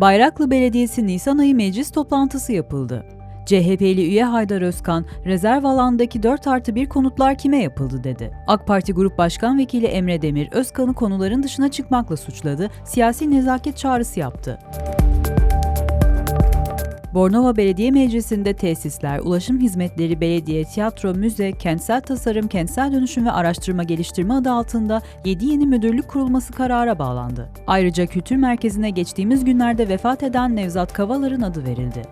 Bayraklı Belediyesi Nisan ayı meclis toplantısı yapıldı. CHP'li üye Haydar Özkan, rezerv alandaki 4 artı 1 konutlar kime yapıldı dedi. AK Parti Grup Başkan Vekili Emre Demir, Özkan'ı konuların dışına çıkmakla suçladı, siyasi nezaket çağrısı yaptı. Bornova Belediye Meclisi'nde tesisler, ulaşım hizmetleri, belediye, tiyatro, müze, kentsel tasarım, kentsel dönüşüm ve araştırma geliştirme adı altında 7 yeni müdürlük kurulması karara bağlandı. Ayrıca kültür merkezine geçtiğimiz günlerde vefat eden Nevzat Kavalar'ın adı verildi.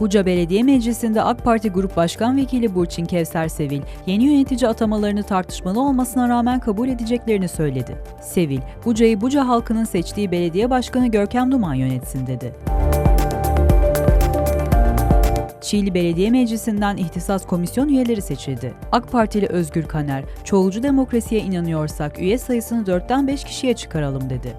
Buca Belediye Meclisi'nde AK Parti Grup Başkan Vekili Burçin Kevser Sevil, yeni yönetici atamalarını tartışmalı olmasına rağmen kabul edeceklerini söyledi. Sevil, Buca'yı Buca halkının seçtiği belediye başkanı Görkem Duman yönetsin dedi. Çiğli Belediye Meclisi'nden ihtisas komisyon üyeleri seçildi. AK Partili Özgür Kaner, çoğulcu demokrasiye inanıyorsak üye sayısını 4'ten 5 kişiye çıkaralım dedi.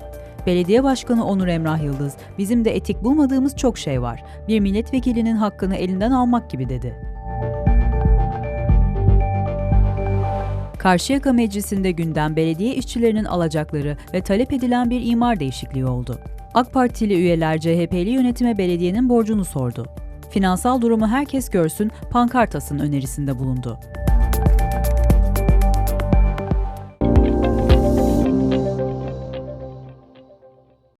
Belediye Başkanı Onur Emrah Yıldız, bizim de etik bulmadığımız çok şey var. Bir milletvekilinin hakkını elinden almak gibi dedi. Karşıyaka Meclisi'nde gündem belediye işçilerinin alacakları ve talep edilen bir imar değişikliği oldu. AK Partili üyeler CHP'li yönetime belediyenin borcunu sordu. Finansal durumu herkes görsün, pankart asın önerisinde bulundu.